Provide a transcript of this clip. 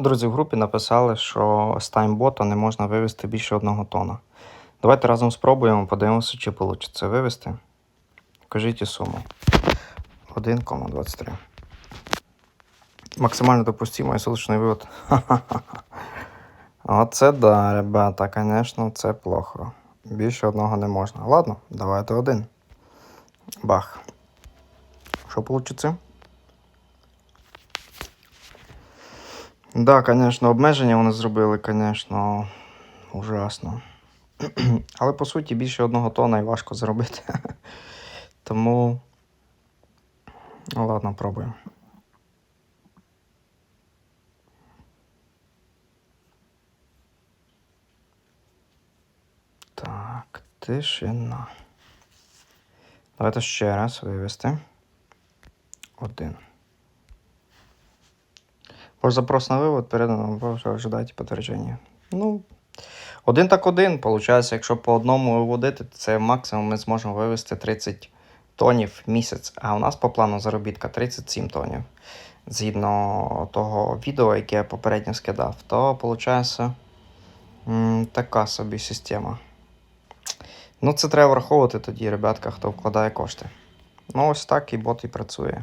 Друзі в групі написали, що з таймбота не можна вивести більше одного тона. Давайте разом спробуємо, подивимося, чи вийде вивести. Кажіть і суму. 1,23. Максимально допустимий суточний вивод. Оце да, ребята, звісно, це плохо. Більше одного не можна. Ладно, давайте один. Бах. Що вийде? Да, звісно, обмеження вони зробили, звісно, ужасно. Але по суті більше одного тона і важко зробити. Тому. Ну, ладно, пробуємо. Так, тишина. Давайте ще раз вивести. Один. Ваш запрос на вивод передано, ви вже ожидаєте підтвердження. Ну, один так один, виходить, якщо по одному виводити, це максимум ми зможемо вивести 30 тонів в місяць, а у нас по плану заробітка 37 тонів. Згідно того відео, яке я попередньо скидав, то виходить така собі система. Ну, це треба враховувати тоді, ребятка, хто вкладає кошти. Ну, ось так і бот і працює.